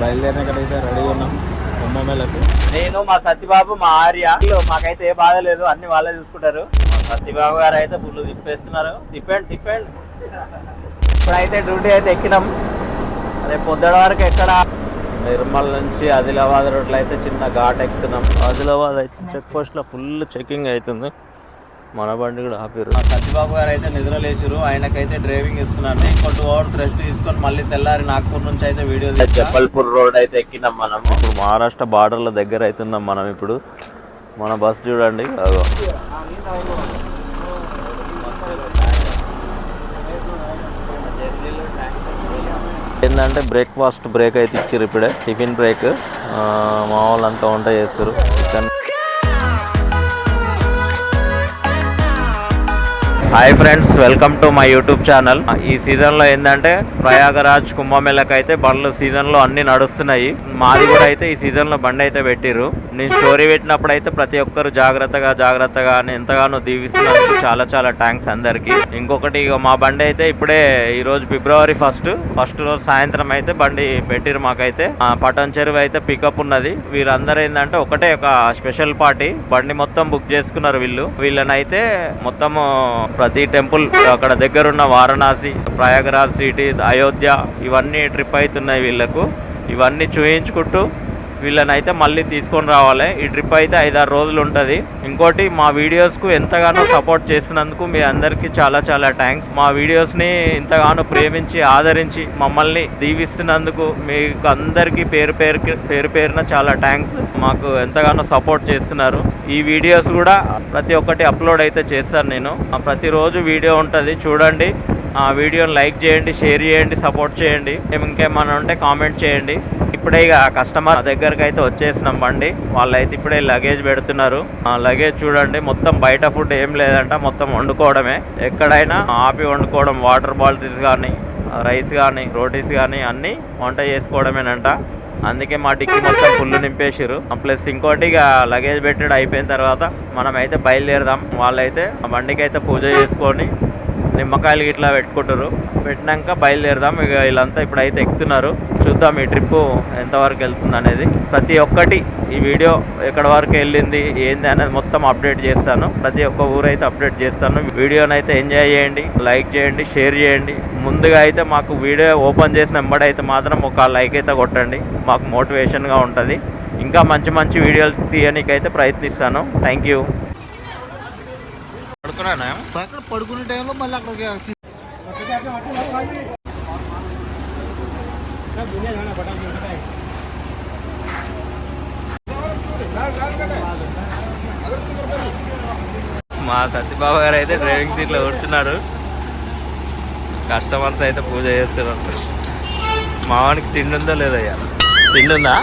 బయలుదేరినక్కడైతే ready ఉన్నాం కుంభమేళకు నేను మా సత్యబాబు మా ఆర్య. మాకైతే ఏ బాధ లేదు అన్ని వాళ్ళే చూసుకుంటారు. సత్యబాబు గారు అయితే ఫుల్ తిప్పేస్తున్నారు. తిప్పండి తిప్పండి ఇప్పుడైతే డ్యూటీ అయితే ఎక్కినాం. రేపు పొద్దున వరకు ఎక్కడ? నిర్మల్ నుంచి ఆదిలాబాద్ రోడ్లో అయితే చిన్న ఘాట్ ఎక్కుతున్నాం. ఆదిలాబాద్ అయితే చెక్ పోస్ట్లో ఫుల్ చెకింగ్ అవుతుంది. మన బండి కూడా ఆపారు మా సత్యబాబు గారు అయితే నిద్ర లేచారు ఆయనకైతే డ్రైవింగ్ ఇస్తున్నాను. ఇంకో టూ అవర్స్ రెస్ట్ తీసుకొని మళ్ళీ తెల్లారి నాగ్పూర్ నుంచి అయితే వీడియో జబ్బల్పూర్ రోడ్ అయితే ఎక్కినాం మనం ఇప్పుడు మహారాష్ట్ర బార్డర్ల దగ్గర అవుతున్నాం మనం ఇప్పుడు. మన బస్ చూడండి. ఏంటంటే బ్రేక్ఫాస్ట్ బ్రేక్ అయితే ఇచ్చారు ఇప్పుడే. టిఫిన్ బ్రేక్ మా వాళ్ళంతా వంట చేస్తారు. Hi friends welcome to my YouTube channel ఈ సీజన్లో ఏంటంటే ప్రయాగరాజ్ కుంభమేళకైతే బండ్ల బండ్లు అన్నీ నడుస్తున్నాయి. మాది కూడా అయితే ఈ సీజన్లో బండి అయితే పెట్టిర్రు. నేను స్టోరీ పెట్టినప్పుడు అయితే ప్రతి ఒక్కరు జాగ్రత్తగా జాగ్రత్తగా అని ఎంతగానో దీవిస్తున్నందుకు చాలా చాలా థ్యాంక్స్ అందరికి. ఇంకొకటి ఇక మా బండి అయితే ఇప్పుడే ఈ రోజు ఫిబ్రవరి ఫస్ట్. ఫస్ట్ రోజు సాయంత్రం అయితే బండి పెట్టిరు మాకైతే. పటన్ చెరువు అయితే పికప్ ఉన్నది. వీళ్ళందరూ ఏంటంటే ఒకటే ఒక స్పెషల్ పార్టీ. బండి మొత్తం బుక్ చేసుకున్నారు వీళ్ళు. వీళ్ళనైతే మొత్తము ప్రతి టెంపుల్ అక్కడ దగ్గరున్న వారణాసి ప్రయాగరాజ్ సిటీ అయోధ్య ఇవన్నీ ట్రిప్ అవుతున్నాయి వీళ్ళకు. ఇవన్నీ చూయించుకుంటూ వీళ్ళనైతే మళ్ళీ తీసుకొని రావాలి. ఈ ట్రిప్ అయితే ఐదారు రోజులు ఉంటుంది. ఇంకోటి మా వీడియోస్కు ఎంతగానో సపోర్ట్ చేసినందుకు మీ అందరికీ చాలా చాలా థ్యాంక్స్. మా వీడియోస్ని ఇంతగానో ప్రేమించి ఆదరించి మమ్మల్ని దీవిస్తున్నందుకు మీకు అందరికీ పేరు పేరు పేరు పేరున చాలా థ్యాంక్స్. మాకు ఎంతగానో సపోర్ట్ చేస్తున్నారు. ఈ వీడియోస్ కూడా ప్రతి ఒక్కటి అప్లోడ్ అయితే చేస్తాను నేను. ప్రతిరోజు వీడియో ఉంటుంది చూడండి. ఆ వీడియోని లైక్ చేయండి షేర్ చేయండి సపోర్ట్ చేయండి. మేము ఇంకేమైనా ఉంటే కామెంట్ చేయండి. ఇప్పుడే ఇక కస్టమర్ దగ్గరికి అయితే వచ్చేసినాం బండి. వాళ్ళైతే ఇప్పుడే లగేజ్ పెడుతున్నారు. ఆ లగేజ్ చూడండి మొత్తం బయట ఫుడ్ ఏం లేదంట మొత్తం వండుకోవడమే. ఎక్కడైనా ఆపి వండుకోవడం వాటర్ బాటిల్స్ కానీ రైస్ కానీ రోటీస్ కానీ అన్నీ వంట చేసుకోవడమేనంట. అందుకే మా డిక్కి మొత్తం ఫుల్ నింపేసారు ప్లస్ ఇంకోటి ఇక లగేజ్ పెట్టడం అయిపోయిన తర్వాత మనం అయితే బయలుదేరదాం. వాళ్ళైతే ఆ బండికి అయితే పూజ చేసుకొని నిమ్మకాయలు ఇట్లా పెట్టుకుంటారు పెట్టినాక బయలుదేరదాం. ఇక వీళ్ళంతా ఇప్పుడైతే ఎక్కుతున్నారు. చూద్దాం ఈ ట్రిప్ ఎంతవరకు వెళ్తుంది అనేది ప్రతి ఒక్కటి ఈ వీడియో ఎక్కడ వరకు వెళ్ళింది ఏంది అనేది మొత్తం అప్డేట్ చేస్తాను. ప్రతి ఒక్క ఊరైతే అప్డేట్ చేస్తాను. వీడియోని అయితే ఎంజాయ్ చేయండి లైక్ చేయండి షేర్ చేయండి. ముందుగా అయితే మాకు వీడియో ఓపెన్ చేసిన అయితే మాత్రం ఒక లైక్ అయితే కొట్టండి. మాకు మోటివేషన్గా ఉంటుంది. ఇంకా మంచి మంచి వీడియోలు తీయడానికైతే ప్రయత్నిస్తాను. Thank you. పడుకున్నానా అక్కడ పడుకునే టైంలో మళ్ళీ అక్కడికి మా సత్యబాబు గారు అయితే డ్రైవింగ్ సీట్లో కూర్చున్నారు. కస్టమర్స్ అయితే పూజ చేస్తున్నారు. మావానికి తిండి ఉందో లేదయ్యా తిండి ఉందా?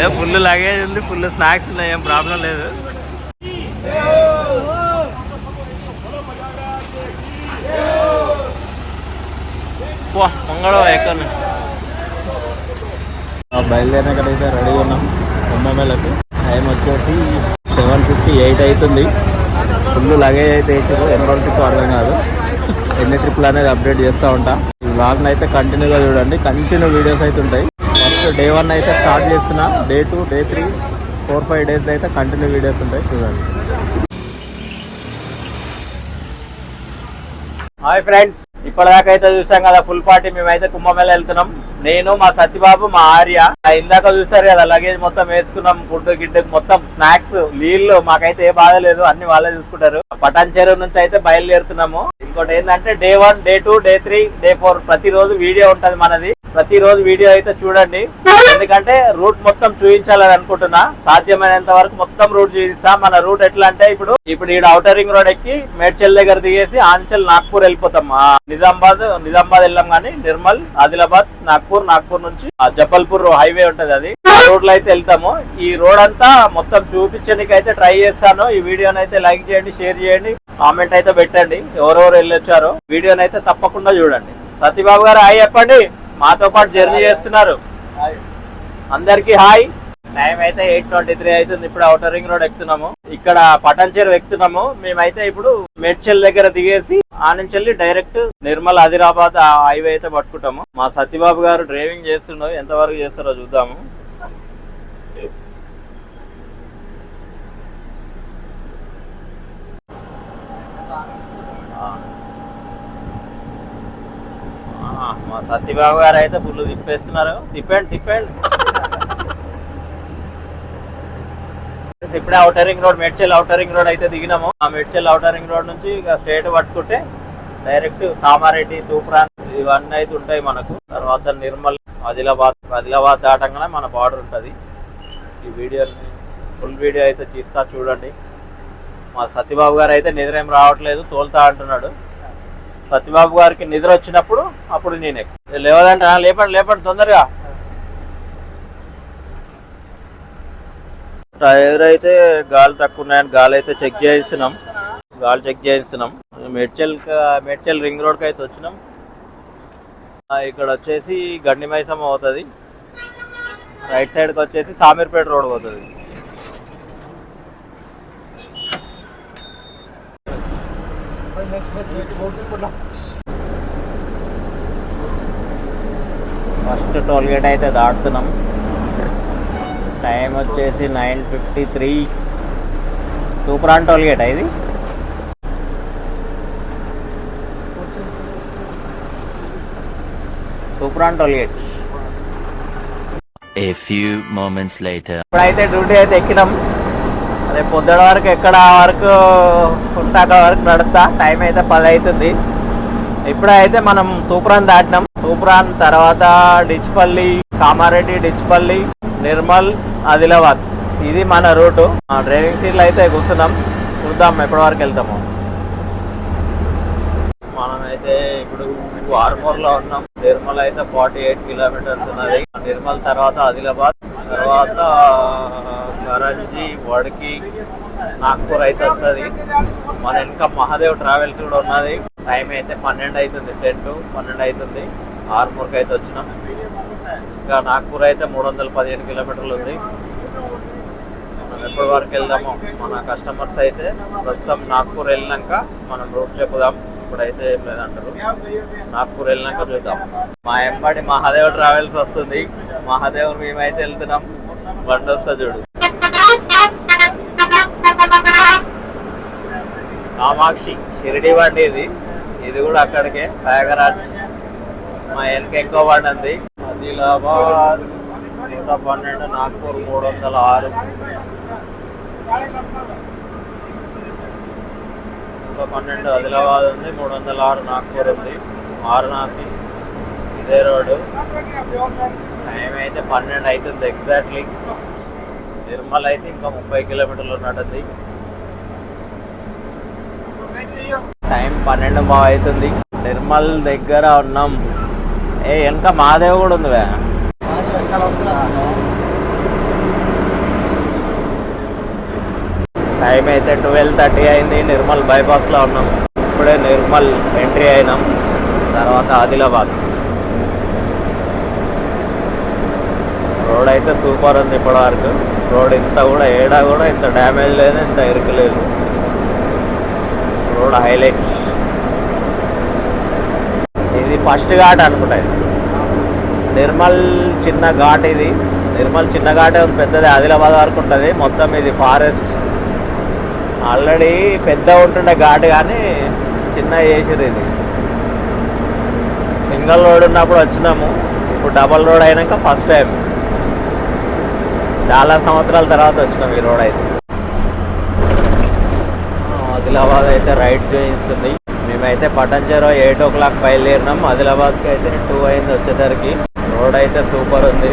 ఏ ఫుల్ లగేజ్ ఉంది ఫుల్ స్నాక్స్ ఉన్నాయి ఏం ప్రాబ్లం లేదు. మంగళం ఎక్కడ బయలుదేరినక్కడైతే రెడీ ఉన్నాం. కుంభమేళకు టైం వచ్చేసి సెవెన్ ఫిఫ్టీ ఎయిట్ అవుతుంది. ఫుల్ లగేజ్ అయితే ఇచ్చారు. ఎన్ని రోజుల ట్రిప్ అర్థం కాదు. ఎన్ని ట్రిప్లు అనేది అప్డేట్ చేస్తూ ఉంటాం. ఈ వ్లాగ్ని అయితే కంటిన్యూగా చూడండి. కంటిన్యూ వీడియోస్ అయితే ఉంటాయి. ఫస్ట్ డే వన్ అయితే స్టార్ట్ చేస్తున్నా. Day two day three. Four five days అయితే కంటిన్యూ వీడియోస్ ఉంటాయి చూడండి. Hi friends. ఇప్పటిదాకా అయితే చూసాం కదా ఫుల్ పార్టీ మేమైతే కుంభమేళ వెళ్తున్నాం. నేను మా సత్యబాబు మా ఆర్య. ఇందాక చూసారు కదా లగేజ్ మొత్తం వేసుకున్నాం ఫుడ్ గిడ్డ మొత్తం స్నాక్స్ నీళ్ళు మాకైతే ఏ బాధ లేదు అన్ని వాళ్ళే చూసుకుంటారు. పటాన్ చెరువు నుంచి అయితే బయలుదేరుతున్నాము. ఇంకోటి ఏంటంటే day one day two day three day four ప్రతిరోజు వీడియో ఉంటది మనది. ప్రతిరోజు వీడియో అయితే చూడండి. ఎందుకంటే రూట్ మొత్తం చూపించాలని అనుకుంటున్నా. సాధ్యమైనంత వరకు మొత్తం రూట్ చూపిస్తా. మన రూట్ ఎట్లా అంటే ఇప్పుడు ఇప్పుడు ఈడ ఔటర్ రింగ్ రోడ్ ఎక్కి మేడ్చల్ దగ్గర దిగేసి ఆంచల్ నాగ్పూర్ వెళ్ళిపోతాం. నిజామాబాద్ నిజామాబాద్ వెళ్ళాం కానీ నిర్మల్ ఆదిలాబాద్ నాగ్పూర్ నాగ్పూర్ నుంచి ఆ జబల్పూర్ హైవే ఉంటది అది. ఆ. రోడ్లో అయితే వెళ్తాము. ఈ రోడ్ అంతా మొత్తం చూపించడానికి అయితే ట్రై చేస్తాను. ఈ వీడియోని అయితే లైక్ చేయండి షేర్ చేయండి కామెంట్ అయితే పెట్టండి. ఎవరెవరు వెళ్ళొచ్చారో వీడియోని అయితే తప్పకుండా చూడండి. సత్యబాబు గారు హాయ్ చెప్పండి. మాతో పాటు జర్నీ చేస్తున్నారు. అందరికి హాయ్. టైం అయితే ఎయిట్ ట్వంటీ త్రీ అవుతుంది. ఇప్పుడు అవుటర్ రింగ్ రోడ్ ఎక్కుతున్నాము. ఇక్కడ పటన్ చెరువు ఎక్కుతున్నాము. మేమైతే ఇప్పుడు మేడ్చల్ దగ్గర దిగేసి ఆ వెళ్ళి డైరెక్ట్ నిర్మల్ ఆదిలాబాద్ హైవే అయితే పట్టుకుంటాము. మా సత్యబాబు గారు డ్రైవింగ్ చేస్తుండో ఎంత వరకు చేస్తారో చూద్దాము. ఆ. మా సత్యబాబు గారు అయితే ఫుల్ తిప్పేస్తున్నారు. తిప్పండి తిప్పండి ఇప్పుడే outer ring road Medchal outer ring road అయితే దిగినాము. ఆ మెడ్చెల్ అవుటర్ రింగ్ రోడ్ నుంచి ఇక స్ట్రేట్ పట్టుకుంటే డైరెక్ట్ కామారెడ్డి తూప్రాన్ ఇవన్నీ అయితే ఉంటాయి మనకు. తర్వాత నిర్మల్ ఆదిలాబాద్ ఆదిలాబాద్ దాటంగానే మన బార్డర్ ఉంటుంది. ఈ వీడియో ఫుల్ వీడియో అయితే చేస్తా చూడండి. మా సత్యబాబు గారు అయితే నిద్ర ఏం రావట్లేదు తోలుతా అంటున్నాడు. సత్యబాబు గారికి నిద్ర వచ్చినప్పుడు అప్పుడు నేను. లేవదంటే లేపండి లేపండి తొందరగా. టైర్ అయితే గాలి తక్కువ ఉన్నాయని గాలి అయితే చెక్ చేయిస్తున్నాం. గాలి చెక్ చేయిస్తున్నాం. మేడ్చల్ మేడ్చల్ రింగ్ రోడ్కి అయితే వచ్చినాం. ఇక్కడ వచ్చేసి గండి అవుతుంది రైట్ సైడ్కి వచ్చేసి సామీర్పేట రోడ్ పోతుంది. ఫస్ట్ టోల్ గేట్ అయితే దాటుతున్నాం. టైం వచ్చేసి nine fifty three. Toopran toll gate ఇది? Toopran toll gate. A few moments later. ఇప్పుడైతే డ్యూటీ అయితే ఎక్కినాం. అదే పొద్దున వరకు ఎక్కడ వరకు ఉంటే అక్కడ వరకు నడుస్తా. టైం అయితే పది అవుతుంది ఇప్పుడైతే మనం తూప్రాన్ దాటినాం. తూప్రాన్ తర్వాత డిచ్పల్లి కామారెడ్డి డిచ్పల్లి నిర్మల్ ఆదిలాబాద్. ఇది మన రూటు. డ్రైవింగ్ సీట్లో అయితే కూర్చున్నాం. చూద్దాం ఎప్పటి వరకు వెళ్తాము. మనమైతే ఇప్పుడు ఆర్మూర్లో ఉన్నాం. నిర్మల్ అయితే ఫార్టీ ఎయిట్ కిలోమీటర్స్ ఉన్నది. నిర్మల్ తర్వాత ఆదిలాబాద్. తర్వాత కరంజీ వడికి నాగ్పూర్ అయితే వస్తుంది. మన ఇంకా మహాదేవ్ ట్రావెల్స్ కూడా ఉన్నది. టైం అయితే పన్నెండు అవుతుంది. టెన్ టు పన్నెండు అవుతుంది. ఆర్మూర్కి అయితే వచ్చినాం. ఇంకా నాగ్పూర్ అయితే మూడు వందల పదిహేను కిలోమీటర్లు ఉంది మనం ఎప్పటి వరకు వెళ్దామో మన కస్టమర్స్ అయితే ప్రస్తుతం నాగ్పూర్ వెళ్ళినాక మనం రూట్ చెప్పుదాం. ఇప్పుడైతే ఏం లేదంటారు. నాగ్పూర్ వెళ్ళినాక చూద్దాం. మా ఎంబడి మహాదేవ్ ట్రావెల్స్ వస్తుంది. మహాదేవ్ మేమైతే వెళ్తున్నాం. బండి వస్తా చూడు. కామాక్షి షిరిడి బండి ఇది. ఇది కూడా అక్కడికే. ప్రయాగరాజ్ మా వెనక ఎక్కువ బండి ఉంది. ఆదిలాబాద్ నూట పన్నెండు నాగ్పూర్ మూడు వందల ఆరు. నూట పన్నెండు ఆదిలాబాద్ ఉంది మూడు వందల ఆరు నాగ్పూర్ ఉంది. వారణాసి ఇదే రోడ్డు. టైం అయితే పన్నెండు అవుతుంది ఎగ్జాక్ట్లీ. నిర్మల్ అయితే ఇంకా ముప్పై కిలోమీటర్లు ఉన్నట్టుంది. టైం పన్నెండు బాగా అవుతుంది. నిర్మల్ దగ్గర ఉన్నాం. ఏ వెనక మాదేవ్ కూడా ఉంది వే. టైం అయితే ట్వెల్వ్ థర్టీ అయింది. నిర్మల్ బైపాస్లో ఉన్నాం. ఇప్పుడే నిర్మల్ ఎంట్రీ అయినాం. తర్వాత ఆదిలాబాద్. రోడ్ అయితే సూపర్ ఉంది ఇప్పటివరకు. రోడ్ ఇంత కూడా ఏడా కూడా ఇంత డ్యామేజ్ లేదు ఇంత ఇరుకు లేదు. రోడ్ హైలైట్స్ ఇది ఫస్ట్ ఘాట్ అనుకుంటా ఇది. నిర్మల్ చిన్న ఘాట్ ఇది. నిర్మల్ చిన్న ఘాటే ఉంది పెద్దది ఆదిలాబాద్ వరకు ఉంటుంది. మొత్తం ఇది ఫారెస్ట్. ఆల్రెడీ పెద్ద ఉంటుండే ఘాట్ కానీ చిన్న చేసిరు ఇది. సింగిల్ రోడ్ ఉన్నప్పుడు వచ్చినాము. ఇప్పుడు డబల్ రోడ్ అయినాక ఫస్ట్ టైం. చాలా సంవత్సరాల తర్వాత వచ్చినాం ఈ రోడ్ అయితే. ఆదిలాబాద్ అయితే రైట్ చూపిస్తుంది మేమైతే పటంచెరో ఎయిట్ ఓ క్లాక్ బయలుదేరినాం. ఆదిలాబాద్కి అయితే టూ అయింది వచ్చేసరికి. రోడ్ అయితే సూపర్ ఉంది.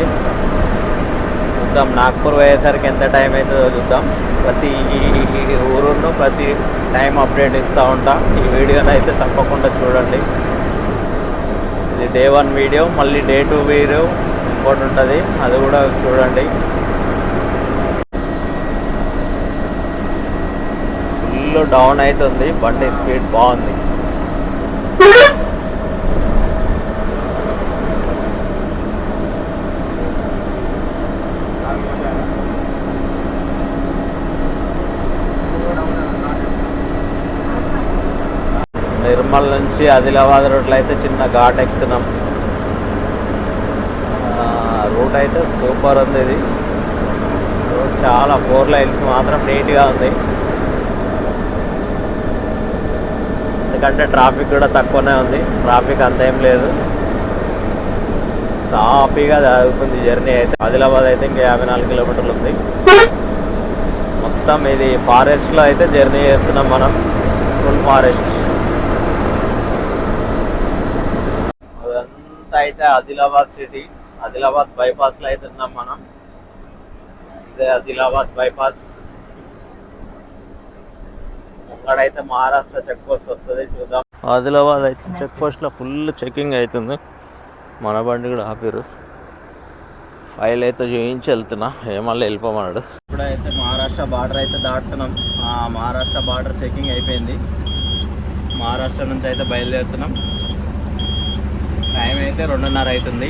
చూద్దాం నాగ్పూర్ పోయేసరికి ఎంత టైం అవుతుందో చూద్దాం. ప్రతి ఊరును ప్రతి టైం అప్డేట్ ఇస్తూ ఉంటా. ఈ వీడియోని అయితే తప్పకుండా చూడండి. ఇది డే వన్ వీడియో మళ్ళీ డే టూ వీడియో ఇంకోటి ఉంటుంది. అది కూడా చూడండి. ఫుల్ డౌన్ అవుతుంది. బండి స్పీడ్ బాగుంది. నిర్మల్ నుంచి ఆదిలాబాద్ రోడ్లో అయితే చిన్న ఘాట్ ఎక్కుతున్నాం. రూట్ అయితే సూపర్ ఉంది ఇది. రోడ్ చాలా ఫోర్ లైన్స్ మాత్రం నీట్గా ఉంది. ఎందుకంటే ట్రాఫిక్ కూడా తక్కువనే ఉంది. ట్రాఫిక్ అంతేం లేదు. సాఫీగా జరుగుతుంది జర్నీ అయితే. ఆదిలాబాద్ అయితే ఇంకా యాభై నాలుగు కిలోమీటర్లు ఉంది. మొత్తం ఇది ఫారెస్ట్లో అయితే జర్నీ చేస్తున్నాం మనం. ఫుల్ ఫారెస్ట్ అయితే ఆదిలాబాద్ సిటీ ఆదిలాబాద్ బైపాస్లో అయితే ఉన్నాం మనం. ఇదే ఆదిలాబాద్ బైపాస్. ముంగడైతే మహారాష్ట్ర చెక్ పోస్ట్ వస్తుంది చూద్దాం. ఆదిలాబాద్ అయితే చెక్ పోస్ట్లో ఫుల్ చెకింగ్ అవుతుంది. మన బండి కూడా ఆపిరు ఫైల్ అయితే చూపించి వెళ్తున్నా ఏమన్నా వెళ్ళిపోమన్నాడు. ఇప్పుడైతే మహారాష్ట్ర బార్డర్ అయితే దాటుతున్నాం. ఆ మహారాష్ట్ర బార్డర్ చెకింగ్ అయిపోయింది. మహారాష్ట్ర నుంచి అయితే బయలుదేరుతున్నాం. టైం అయితే రెండున్నర అవుతుంది.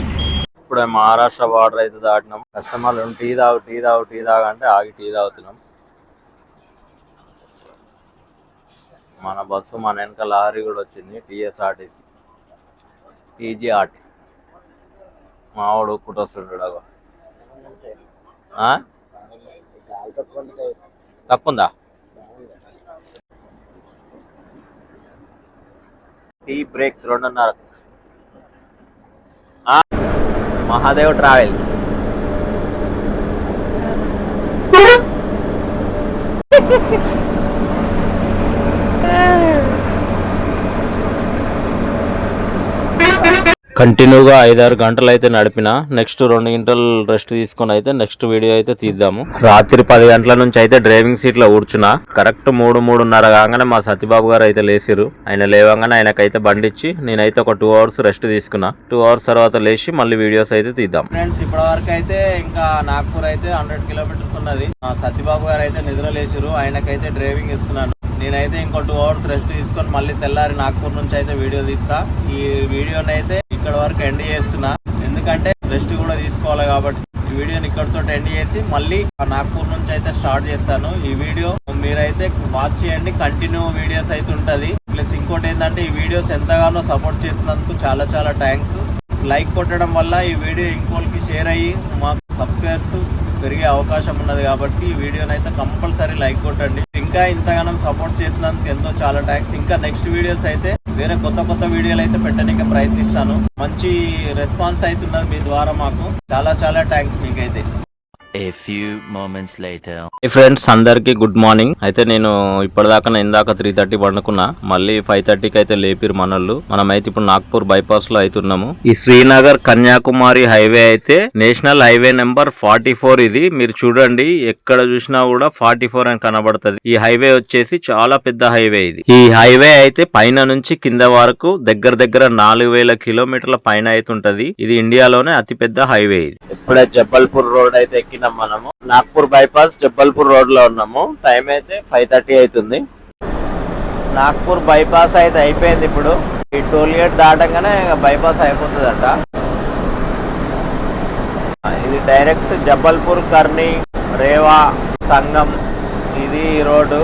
ఇప్పుడు మహారాష్ట్ర బార్డర్ అయితే దాటినాం. కస్టమర్లు టీ తాగు టీ తాగు టీ తాగంటే ఆగి టీ తాగుతున్నాం. మన బస్సు మన వెనక లారీ కూడా వచ్చింది టీఎస్ఆర్టీసీ. టీజీఆర్టీ మావాడు వాడు అగో. ఆ? టీ బ్రేక్ రెండున్నర ఆ? మహాదేవ్ ట్రావెల్స్ కంటిన్యూగా ఐదారు గంటలు అయితే నడిపిన నెక్స్ట్ రెండు గంటలు రెస్ట్ తీసుకొని అయితే నెక్స్ట్ వీడియో అయితే తీద్దాము. రాత్రి పది గంటల నుంచి అయితే డ్రైవింగ్ సీట్లో కూర్చున్నా. కరెక్ట్ మూడు మూడున్నర కాగానే మా సత్యబాబు గారు అయితే లేచిరు ఆయన లేవగానే ఆయనకైతే బండిచ్చి నేనైతే ఒక టూ అవర్స్ రెస్ట్ తీసుకున్నా. టూ అవర్స్ తర్వాత లేచి మళ్ళీ వీడియోస్ అయితే తీద్దాం. ఫ్రెండ్స్ ఇప్పటి వరకు అయితే ఇంకా నాగ్పూర్ అయితే హండ్రెడ్ కిలోమీటర్స్ ఉన్నది. మా సత్యబాబు గారు అయితే నిద్ర లేచిరు ఆయనకైతే డ్రైవింగ్ ఇస్తున్నాను. నేనైతే ఇంకో టూ అవర్స్ రెస్ట్ తీసుకొని మళ్ళీ తెల్లారి నాగ్పూర్ నుంచి అయితే వీడియో తీస్తా. ఈ వీడియోని అయితే ఇక్కడ వరకు ఎండ్ చేస్తున్నా. ఎందుకంటే రెస్ట్ కూడా తీసుకోవాలి కాబట్టి ఈ వీడియోని ఇక్కడతో ఎండ్ చేసి మళ్ళీ నాగ్పూర్ నుంచి అయితే స్టార్ట్ చేస్తాను. ఈ వీడియో మీరైతే వాచ్ చేయండి. కంటిన్యూ వీడియోస్ అయితే ఉంటుంది. ప్లస్ ఇంకోటి ఏంటంటే ఈ వీడియోస్ ఎంతగానో సపోర్ట్ చేసినందుకు చాలా చాలా థ్యాంక్స్ లైక్ కొట్టడం వల్ల ఈ వీడియో ఇంకోళ్ళకి షేర్ అయ్యి మాకు సబ్స్క్రైబర్స్ పెరిగే అవకాశం ఉన్నది కాబట్టి ఈ వీడియోని అయితే కంపల్సరీ లైక్ కొట్టండి. ఇంకా ఇంతగానం సపోర్ట్ చేసినందుకు ఎంతో చాలా ట్యాక్స్ ఇంకా నెక్స్ట్ వీడియోస్ అయితే వేరే కొత్త కొత్త వీడియోలు అయితే పెట్టడానికి ప్రయత్నిస్తాను. మంచి రెస్పాన్స్ అవుతున్నది మీ ద్వారా మాకు. చాలా చాలా థ్యాంక్స్ మీకైతే. A few moments later. Friends అందరికి గుడ్ మార్నింగ్ అయితే నేను ఇప్పటిదాకా ఇందాక త్రీ థర్టీ పండుకున్నా. మళ్ళీ ఫైవ్ థర్టీకి అయితే లేపిరు మనోళ్ళు. మనం అయితే ఇప్పుడు నాగ్పూర్ బైపాస్లో అవుతున్నాము ఈ శ్రీనగర్ కన్యాకుమారి హైవే అయితే national highway number forty four ఇది. మీరు చూడండి ఎక్కడ చూసినా కూడా ఫార్టీ ఫోర్ అని కనబడుతుంది. ఈ హైవే వచ్చేసి చాలా పెద్ద హైవే ఇది. ఈ హైవే అయితే పైన నుంచి కింద వరకు దగ్గర దగ్గర నాలుగు వేల కిలోమీటర్ల పైన అయితే ఉంటది. ఇది ఇండియాలోనే అతి పెద్ద హైవే ఇది. ఇప్పుడే జబ్బల్పూర్ రోడ్ అయితే ఎక్కినాం మనము. నాగ్పూర్ బైపాస్ జబ్బల్పూర్ రోడ్లో ఉన్నాము. టైం అయితే ఫైవ్ థర్టీ అవుతుంది నాగ్పూర్ బైపాస్ అయితే అయిపోయింది ఇప్పుడు. ఈ టోల్ గేట్ దాటంగానే బైపాస్ అయిపోతుందట. ఇది డైరెక్ట్ జబ్బల్పూర్ కర్ణి రేవా సంగం ఇది రోడ్డు.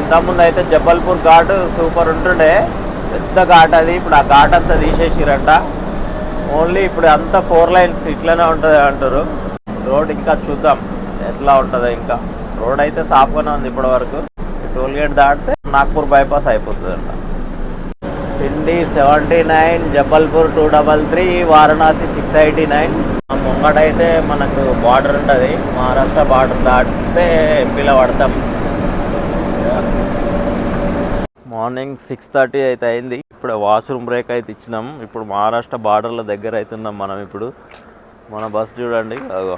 ఇంతకుముందు అయితే జబ్బల్పూర్ ఘాట్ సూపర్ ఉంటుండే. పెద్ద ఘాట్ అది. ఇప్పుడు ఆ ఘాట్ అంతా తీసేసిరట. ఓన్లీ ఇప్పుడు అంతా ఫోర్ లైన్స్ ఇట్లనే ఉంటుంది అంటారు. రోడ్ ఇంకా చూద్దాం. ఎట్లా ఉంటుందో ఇంకా. రోడ్ అయితే సాఫ్గానే ఉంది ఇప్పటి వరకు టోల్ గేట్ దాటితే నాగ్పూర్ బైపాస్ అయిపోతుంది అంట Seoni seventy nine Jabalpur two double three Varanasi six eighty nine. ముంగటైతే మనకు బార్డర్ ఉంటుంది. మహారాష్ట్ర బార్డర్ దాటితే ఎంపీలో పడతాం మార్నింగ్ సిక్స్ థర్టీ అయితే అయింది. ఇప్పుడు వాష్రూమ్ బ్రేక్ అయితే ఇచ్చినాం. ఇప్పుడు మహారాష్ట్ర బార్డర్ల దగ్గర అవుతున్నాం మనం ఇప్పుడు. మన బస్ చూడండి అగో.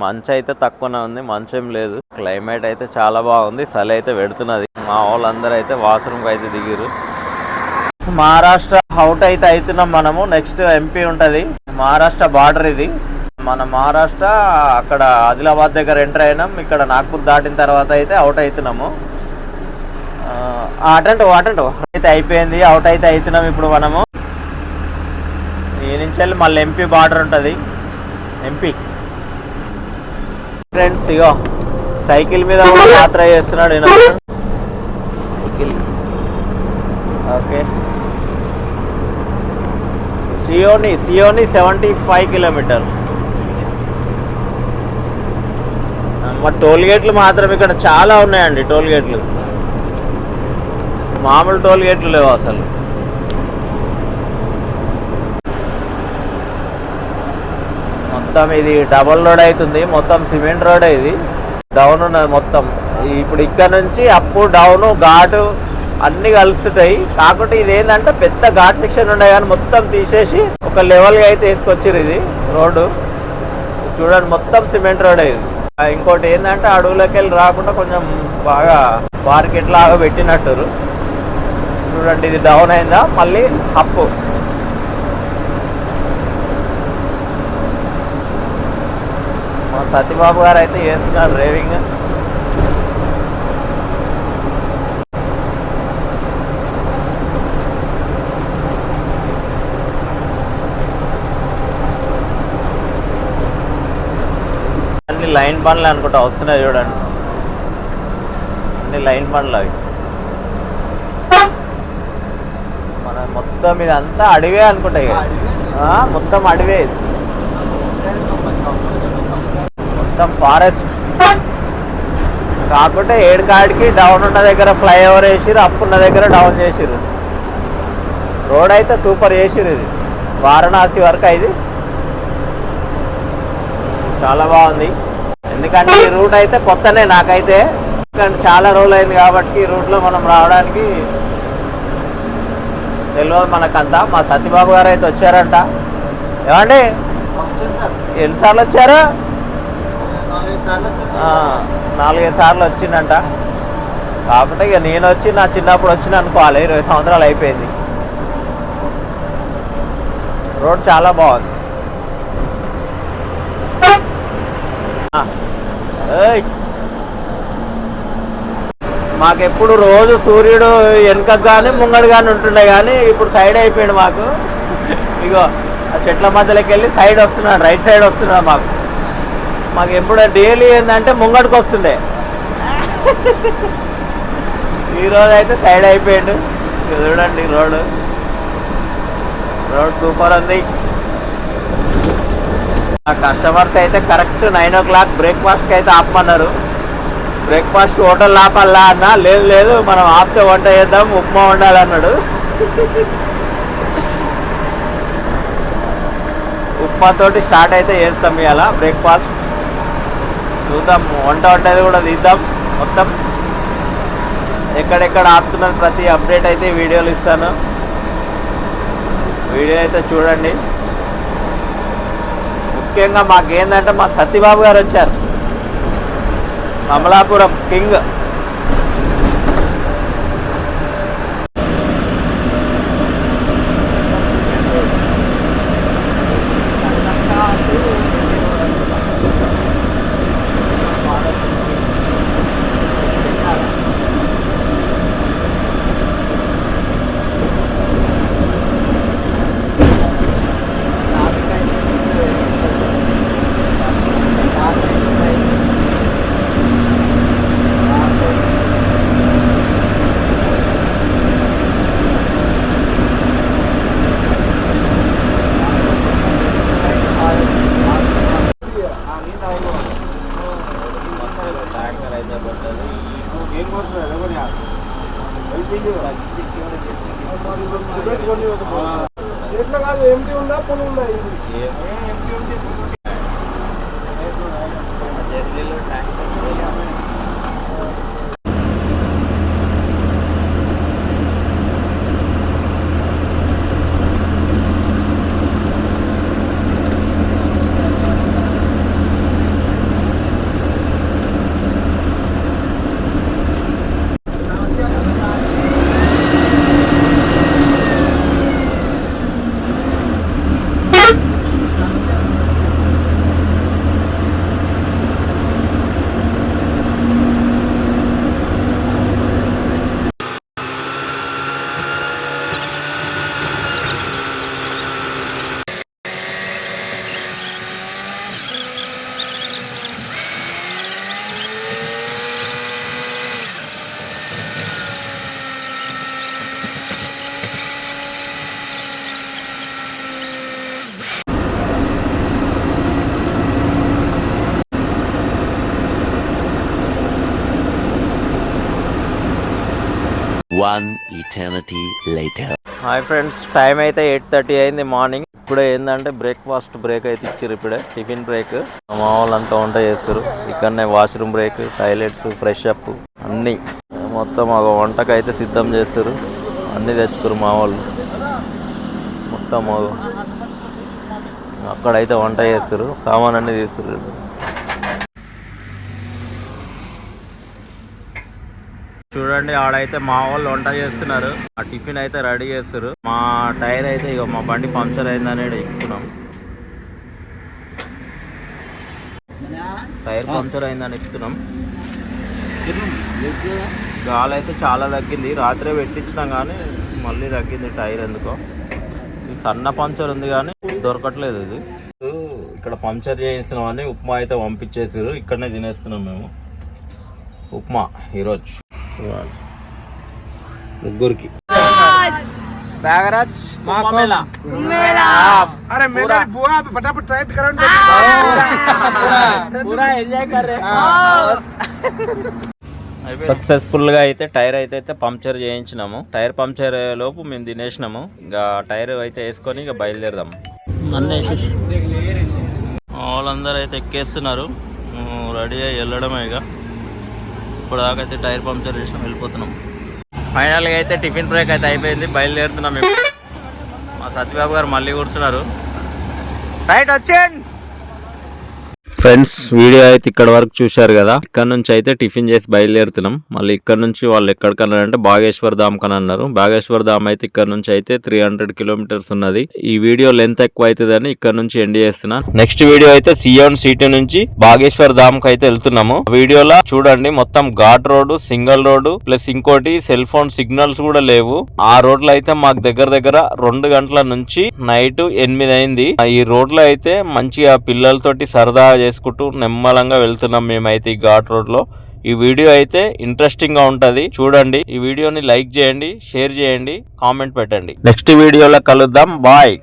మంచు అయితే తక్కువనే ఉంది మంచు ఏం లేదు. క్లైమేట్ అయితే చాలా బాగుంది చలి అయితే పెడుతున్నది. మా వాళ్ళందరూ అయితే వాష్రూమ్కి అయితే దిగిరు మహారాష్ట్ర అవుట్ అయితే అవుతున్నాం మనము నెక్స్ట్ ఎంపీ ఉంటుంది. మహారాష్ట్ర బార్డర్ ఇది. మన మహారాష్ట్ర అక్కడ ఆదిలాబాద్ దగ్గర ఎంటర్ అయినాం ఇక్కడ నాగ్పూర్ దాటిన తర్వాత అయితే అవుట్ అవుతున్నాము అటెంట్ అటెంట్ అయితే అయిపోయింది అవుట్ అయితే అవుతున్నాం ఇప్పుడు మనము. నుంచి వెళ్ళి మళ్ళీ ఎంపీ బార్డర్ ఉంటుంది. ఎంపీ ఫ్రెండ్స్ ఇగో సైకిల్ మీద కూడా యాత్ర చేస్తున్నాడు cycle. Okay. Seoni Seoni seventy five kilometres మరి టోల్ గేట్లు మాత్రం ఇక్కడ చాలా ఉన్నాయండి టోల్ గేట్లు. మామూలు టోల్ గేట్లు లేవు అసలు. మొత్తం ఇది డబల్ రోడ్ అవుతుంది. మొత్తం సిమెంట్ రోడ్ ఇది. డౌన్ ఉన్నది మొత్తం. ఇప్పుడు ఇక్కడ నుంచి అప్పు డౌన్ ఘాటు అన్ని కలుస్తుంటాయి కాకుండా ఇది ఏంటంటే పెద్ద ఘాట్ సెక్షన్ ఉండే కానీ మొత్తం తీసేసి ఒక లెవెల్గా అయితే వేసుకొచ్చారు ఇది రోడ్డు. చూడండి మొత్తం సిమెంట్ రోడ్ ఇది. ఇంకోటి ఏంటంటే అడవులోకి వెళ్ళి రాకుండా కొంచెం బాగా మార్కెట్ లాగా పెట్టినట్టు చూడండి ఇది డౌన్ అయిందా? మళ్ళీ అప్పు సత్యబాబు గారు అయితే చేస్తున్నారు డ్రైవింగ్ అన్ని లైన్ బండ్లు అనుకుంటా వస్తున్నాయి చూడండి. అన్ని లైన్ బండ్లు అవి. మన మొత్తం ఇదంతా అడివే అనుకుంటాయి మొత్తం అడివే ఇది. మొత్తం ఫారెస్ట్ కాకుంటే ఏడు కాడికి డౌన్ ఉన్న దగ్గర ఫ్లైఓవర్ వేసిరు అప్ ఉన్న దగ్గర డౌన్ చేసిరు రోడ్ అయితే సూపర్ చేసిరు ఇది. వారణాసి వరకు ఇది. చాలా బాగుంది. ఎందుకంటే ఈ రూట్ అయితే కొత్తనే నాకైతే. ఎందుకంటే చాలా రోజులు అయింది కాబట్టి ఈ రూట్లో మనం రావడానికి తెలియదు మనకంతా. మా సత్యబాబు గారు అయితే వచ్చారంట. ఏమండి? ఎన్నిసార్లు వచ్చారు? నాలుగైదు సార్లు వచ్చిందంట. కాకపోతే ఇక నేను వచ్చి నా చిన్నప్పుడు వచ్చిన అనుకోవాలి. ఇరవై సంవత్సరాలు అయిపోయింది. రోడ్ చాలా బాగుంది. మాకెప్పుడు రోజు సూర్యుడు వెనకకు కానీ ముంగడు కానీ ఉంటుండే కానీ ఇప్పుడు సైడ్ అయిపోయాడు మాకు. ఇగో ఆ చెట్ల మధ్యలోకి వెళ్ళి సైడ్ వస్తున్నాడు రైట్ సైడ్ వస్తున్నాడు మాకు. మాకు ఎప్పుడు డైలీ ఏంటంటే ముంగడికి వస్తుండే. ఈరోజు అయితే సైడ్ అయిపోయాడు. చూడండి రోడ్ రోడ్ సూపర్ ఉంది. ఆ కస్టమర్స్ అయితే కరెక్ట్ నైన్ ఓ క్లాక్ బ్రేక్ఫాస్ట్కి అయితే ఆపమన్నారు. బ్రేక్ఫాస్ట్ హోటల్ ఆపల్లా అన్న? లేదు లేదు. మనం ఆపితే వంట చేద్దాం ఉప్మా వండాలన్నాడు. ఉప్మా తోటి స్టార్ట్ అయితే చేస్తాం ఇవాళ బ్రేక్ఫాస్ట్. చూద్దాం. వంట వంటది కూడా తీద్దాం. మొత్తం ఎక్కడెక్కడ ఆపుతున్నారు ప్రతి అప్డేట్ అయితే వీడియోలు ఇస్తాను. వీడియో అయితే చూడండి. ముఖ్యంగా మాకేందంటే మా సత్యబాబు గారు వచ్చారు. Kamalapuram king. One eternity later hi friends time అయితే ఎయిట్ థర్టీ అయింది మార్నింగ్ ఇప్పుడే ఏంటంటే బ్రేక్ఫాస్ట్ బ్రేక్ అయితే ఇచ్చారు ఇప్పుడే టిఫిన్ బ్రేక్ మా వాళ్ళంతా వంట చేస్తారు. ఇక్కడనే washroom break toilets fresh up అన్నీ. మొత్తం ఒక వంటకు అయితే సిద్ధం చేస్తారు. అన్నీ తెచ్చుకోరు మా వాళ్ళు. మొత్తం అక్కడైతే వంట చేస్తారు. సామాన్ అన్నీ తీస్తారు. చూడండి ఆడైతే మా వాళ్ళు వంట చేస్తున్నారు. ఆ టిఫిన్ అయితే రెడీ చేస్తారు మా టైర్ అయితే ఇక మా బండి పంక్చర్ అయిందని ఎక్కుతున్నాం టైర్ పంక్చర్ అయిందని ఎక్కుతున్నాం గాలి అయితే చాలా తగ్గింది. రాత్రే పెట్టించినాం కానీ మళ్ళీ తగ్గింది టైర్ ఎందుకో. సన్న పంచర్ ఉంది కానీ దొరకట్లేదు ఇది. ఇక్కడ పంచర్ చేయిస్తున్నామని ఉప్మా అయితే పంపించేసారు ఇక్కడనే తినేస్తున్నాం మేము. ఉప్మా ఈరోజు. చూడాలి ముగ్గురికి प्रयागराज अरे मेरा बुआ फटाफट ट्राई करो पूरा एंजॉय कर रहे సక్సెస్ఫుల్ గా అయితే టైర్ అయితే అయితే పంక్చర్ చేయించినాము టైర్ పంక్చర్ లోపు మేము తినేసినాము ఇంకా టైర్ అయితే వేసుకొని ఇక బయలుదేరదాం అన్నీ వేసేసి వాళ్ళందరూ అయితే ఎక్కేస్తున్నారు రెడీ అయ్యి వెళ్ళడమే ఇక ఇప్పుడు అయితే టైర్ పంక్చర్ చేసినాం వెళ్ళిపోతున్నాం. ఫైనల్గా అయితే టిఫిన్ బ్రేక్ అయితే అయిపోయింది బయలుదేరుతున్నాం మేము. మా సత్యబాబు గారు మళ్ళీ కూర్చున్నారు. రైట్ వచ్చేయండి! ఫ్రెండ్స్ వీడియో అయితే ఇక్కడ వరకు చూశారు కదా? ఇక్కడ నుంచి అయితే టిఫిన్ చేసి బయలుదేరుతున్నాం. మళ్ళీ ఇక్కడ నుంచి వాళ్ళు ఎక్కడికన్నారు అంటే బాగేశ్వర్ ధామ్ కని అన్నారు. బాగేశ్వర్ ధామ్ అయితే ఇక్కడ నుంచి అయితే త్రీ హండ్రెడ్ కిలోమీటర్స్ ఉన్నది. ఈ వీడియో లెంత్ ఎక్కువ అవుతుందని ఇక్కడ నుంచి ఎండ్ చేస్తున్నా. నెక్స్ట్ వీడియో అయితే సియోన్ సిటీ నుంచి బాగేశ్వర్ ధామ్కి అయితే వెళ్తున్నాము. వీడియోలో చూడండి మొత్తం ghat road single road plus ఇంకోటి సెల్ ఫోన్ సిగ్నల్స్ కూడా లేవు. ఆ రోడ్లు అయితే మాకు దగ్గర దగ్గర రెండు గంటల నుంచి నైట్ ఎనిమిది అయింది. ఈ రోడ్లు అయితే మంచిగా పిల్లలతోటి సరదా చేసుకుంటూ నెమ్మలంగా వెళ్తున్నాం మేమైతే ఈ ఘాట్ రోడ్లో ఈ వీడియో అయితే ఇంట్రెస్టింగ్గా ఉంటది. చూడండి ఈ వీడియోని లైక్ చేయండి షేర్ చేయండి కామెంట్ పెట్టండి. నెక్స్ట్ వీడియోలో కలుద్దాం. బాయ్.